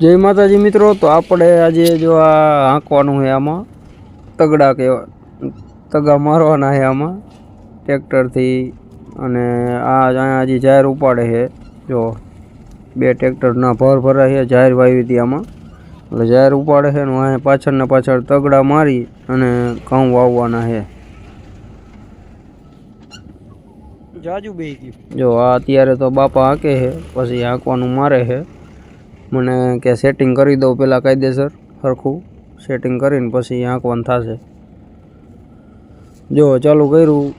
જય માતાજી મિત્રો તો આપણે આજે જો આ હાંકવાનું છે આમાં. તગડા કહેવા તગા મારવાના છે આમાં ટ્રેક્ટરથી. અને આ અહીંયા હજી જાહેર ઉપાડે છે. જો બે ટ્રેક્ટરના ભર ભરાય છે જાહેર વાવી હતી આમાં. એટલે જાહેર ઉપાડે છે અને અહીંયા પાછળને પાછળ તગડા મારી અને ઘઉં વાવવાના છે. જાજુ બે જો આ અત્યારે તો બાપા હાંકે છે પછી હાંકવાનું મારે છે. મને કે સેટિંગ કરી દઉં પહેલાં કાયદેસર સરખું સેટિંગ કરીને પછી હાંકવાનું થશે. જો ચાલુ કર્યું,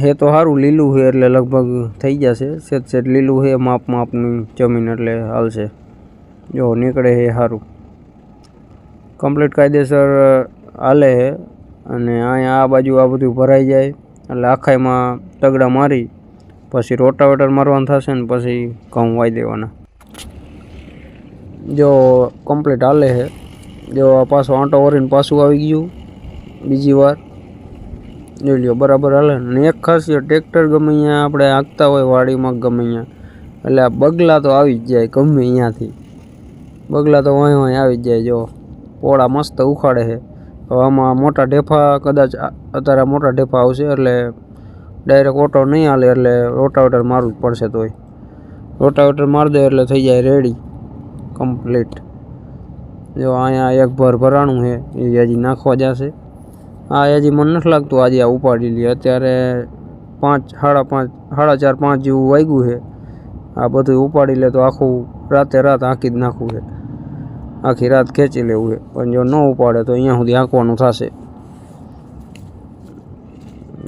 હે તો સારું લીલું છે એટલે લગભગ થઈ જશે. સેટ સેટ લીલું છે માપ માપની જમીન એટલે હાલશે. જો નીકળે છે સારું કમ્પ્લીટ કાયદેસર હાલે છે અને અહીંયા આ બાજુ આ બધું ભરાઈ જાય. એટલે આખાઈમાં તગડા મારી, પછી રોટાવેટર મારવાનું થશે ને પછી ઘઉં વાઈ દેવાના. જો કમ્પ્લીટ હાલે છે. જો પાછો આંટો વરીને પાછું આવી ગયું. બીજી વાર. જોઈ લ્યો, બરાબર હાલે ને. એક ખાસિયત ટ્રેક્ટર ગમે અહીંયા આપણે હાંકતા હોય, વાડીમાં ગમે અહીંયા. એટલે આ બગલા તો આવી જ જાય ગમે અહીંયાથી. બગલા તો વાંય વાંય આવી જ જાય. જો, પોળા મસ્ત ઉખાડે છે. આમાં મોટા ઢેફા કદાચ અત્યારે મોટા ઢેફા આવશે એટલે ડાયરેક્ટ ઓટો નહીં હાલે એટલે રોટાવેટર મારવું જ પડશે તોય. રોટાવેટર મારી દે એટલે થઈ જાય રેડી કમ્પ્લીટ જો અહીંયા એક ભરભરાણું છે, એ હજી નાખવા જશે. આ હજી મને નથી લાગતું આજે આ ઉપાડી લે. અત્યારે પાંચ, સાડા પાંચ, સાડા ચાર પાંચ જેવું વાગ્યું છે. આ બધું ઉપાડી લે તો આખું રાતે રાત આંકી જ નાખવું છે. આખી રાત ખેંચી લેવું છે. પણ જો ન ઉપાડે તો અહીંયા સુધી આંકવાનું થશે.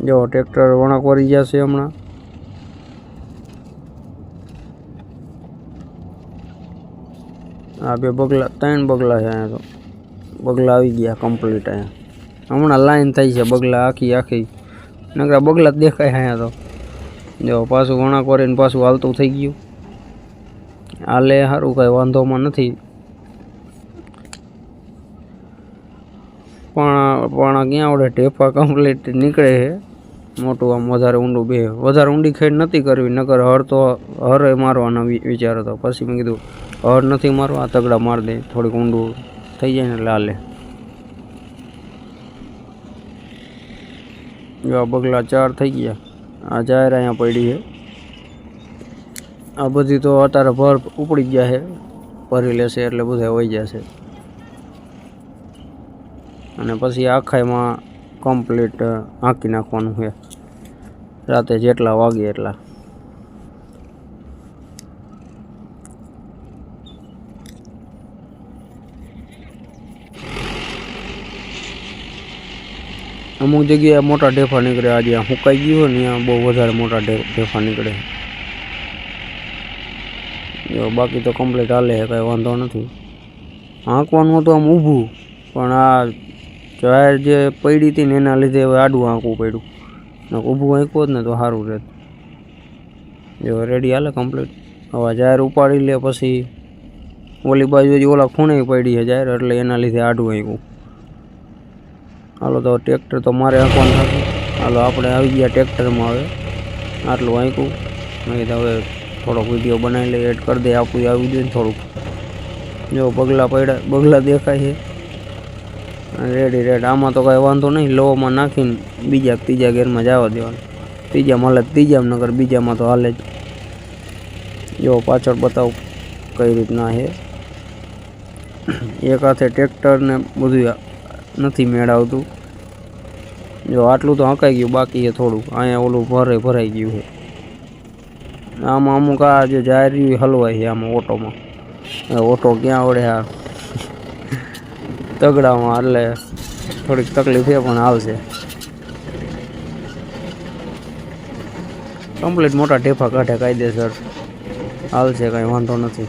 જો ટ્રેક્ટર વણાક વળી જશે હમણાં. આ બે બગલા, ત્રણ બગલા છે અહીંયા તો. બગલા આવી ગયા કમ્પ્લીટ અહીંયા. હમણાં લાઈન થઈ છે, બગલા આખી આખી. નકરા બગલા જ દેખાય અહીંયા તો. જો, પાછું વણાક કરીને પાછું હાલતું થઈ ગયું. હાલે સારું કાંઈ વાંધોમાં નથી. પણ પણ ક્યાં આવડે? ટેફા કમ્પ્લીટ નીકળે છે. મોટું આમ વધારે ઊંડું બે. વધારે ઊંડી ખેડ નથી કરવી, નકર હર તો હરે મારવાનો વિ- વિચાર હતો. પછી મેં કીધું હર નથી મારો આ તગડા મારી દે, થોડીક ઊંડું થઈ જાય ને એટલે હાલે. જો આ બગલા ચાર થઈ ગયા. આ જાહેર અહીંયા પડી છે. આ બધી તો અત્યારે ભર ઉપડી ગયા છે, ભરી લેશે એટલે બધા વહી જશે. અને પછી આખાઈમાં કમ્પ્લીટ હાંકી નાખવાનું છે. રાતે જેટલા વાગે એટલા. અમુક જગ્યાએ મોટા ઢેફા નીકળે, આજે સુકાઈ ગયું હોય ને, ત્યાં બહુ વધારે મોટા ઢેફા નીકળે. જો બાકી તો કમ્પ્લીટ હાલે છે, કાંઈ વાંધો નથી. આંકવાનું હતું આમ ઊભું, પણ આ જાહેર જે પડી હતી ને એના લીધે હવે આડું આંકવું પડ્યું. ઊભું આંક્યું જ ને તો સારું રહેત. જો રેડી હાલે કમ્પ્લીટ હવે જાહેર ઉપાડી લે પછી, ઓલી બાજુ ઓલા ખૂણે પડી છે જાહેર, એટલે એના લીધે આડું આંક્યું હાલો તો ટ્રેક્ટર તો મારે આંકવાનું થશે. હાલો, આપણે આવી ગયા ટ્રેક્ટરમાં હવે. આટલું આંક્યું મેં કીધું હવે થોડોક વીડિયો બનાવી લઈએ, એડ કરી દે આપવું આવી જોઈએ ને થોડુંક. જો બગલા પડ્યા, બગલા દેખાય છે. Ready, red. આમાં તો કાંઈ વાંધો નહીં. લોમાં નાખીને બીજા કે ત્રીજા ગેરમાં જવા દેવાનું. ત્રીજા હાલે તો ત્રીજામાં નગર બીજામાં તો હાલે જ. જો પાછળ બતાવું કઈ રીતના છે. એક હાથે ટ્રેક્ટર ને બધું આ- નથી મેળવતું. જો આટલું તો હંકાઈ ગયું, બાકી એ થોડુંક અહીંયા ઓલું ભરે ભરાઈ ગયું છે. આમાં અમુક આ જે જાહેર હલવાય છે આમાં ઓટોમાં. ઓટો ક્યાં આવડે આ? તગડામાં, એટલે થોડીક તકલીફ એ પણ આવશે. કમ્પ્લીટ મોટા ઢેફા કાઢે કાયદેસર આવશે કાંઈ વાંધો નથી.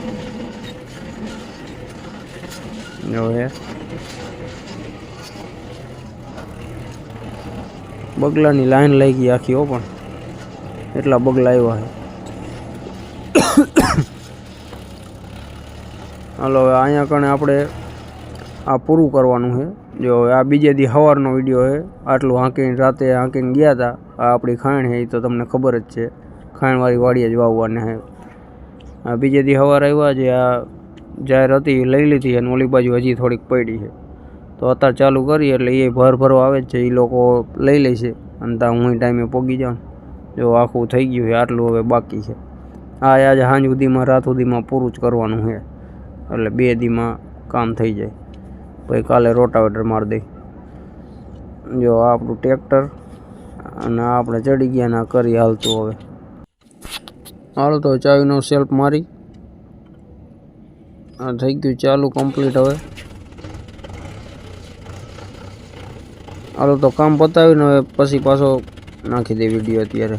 હવે બગલાની લાઈન લઈ ગઈ આખી પણ. એટલા બગલા આવ્યા છે. હાલો, હવે અહીંયા કણે આપણે આ પૂરું કરવાનું છે. જો આ બીજે દી સવારનો વીડિયો છે. આટલું હાંકીને રાતે હાંકીને ગયા હતા આ આપણી ખાણ છે એ તો તમને ખબર જ છે. ખાણવાળી વાડીએ જ વાવવાને છે. આ બીજે દી સવાર આવ્યા જે આ જાહેર હતી લઈ લીધી અને ઓલી બાજુ હજી થોડીક પડી છે. તો અત્યારે ચાલુ કરીએ એટલે એ ભર ભરો આવે છે એ લોકો લઈ લે છે. અને ત્યાં હું ટાઈમે પોગી જાઉં. જો આખું થઈ ગયું છે, આટલું હવે બાકી છે. આ આજે સાંજ સુધીમાં, રાત સુધીમાં પૂરું જ કરવાનું છે. એટલે બે દીમાં કામ થઈ જાય. પછી કાલે રોટાવેટર મારી દઈ જો આપણું ટ્રેક્ટર અને આપણે ચડી ગયા ને કરી હાલતું હવે. હાલ તો ચાવીનો સેલ્ફ મારી. આ થઈ ગયું ચાલુ કમ્પ્લીટ હવે. હાલો તો કામ પતાવીને પછી પાછો નાખી દે વીડિયો અત્યારે.